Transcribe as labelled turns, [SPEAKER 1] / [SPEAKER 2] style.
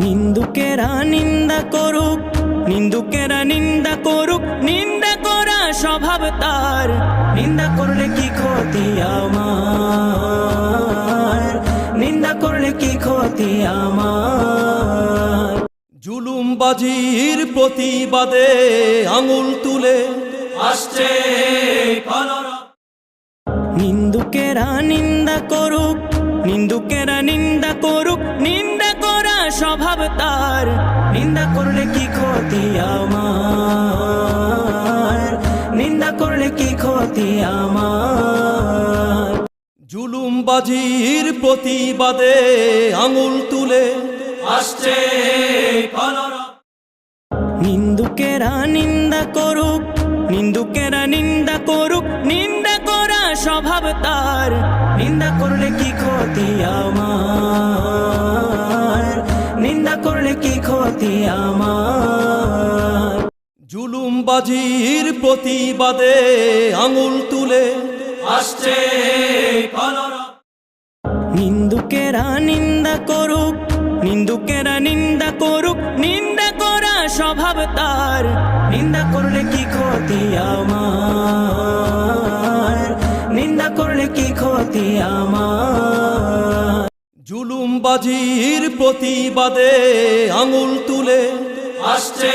[SPEAKER 1] নিন্দুকেরা নিন্দা করুক নিন্দুকেরা নিন্দা করুক নিন্দা করা স্বভাব তার। নিন্দা করলে কি ক্ষতি আমার? নিন্দা করলে কি ক্ষতি আমার?
[SPEAKER 2] জুলুমবাজির প্রতিবাদে আঙুল তুলে আসছে
[SPEAKER 1] নিন্দুকেরা নিন্দা করুক নিন্দুকেরা নিন্দা করুক তার নিন্দা করলে কি ক্ষতি আমার? নিন্দা করলে কি ক্ষতি আমার?
[SPEAKER 2] জুলুমবাজির প্রতিবাদে আঙুল তুলে আসছে
[SPEAKER 1] নিন্দুকেরা নিন্দা করুক নিন্দুকেরা নিন্দা করুক নিন্দা করা স্বভাব তার। নিন্দা করলে কি ক্ষতি আমার? কি ক্ষতি আমার?
[SPEAKER 2] জুলুমবাজির প্রতিবাদে আঙুল তুলে আসছে
[SPEAKER 1] নিন্দুকেরা নিন্দা করুক নিন্দুকেরা নিন্দা করুক নিন্দা করা স্বভাব তার। নিন্দা করলে কি ক্ষতি আমার? নিন্দা করলে কি ক্ষতি আমার?
[SPEAKER 2] জুলুমবাজির প্রতিবাদে আঙুল তুলে আসছে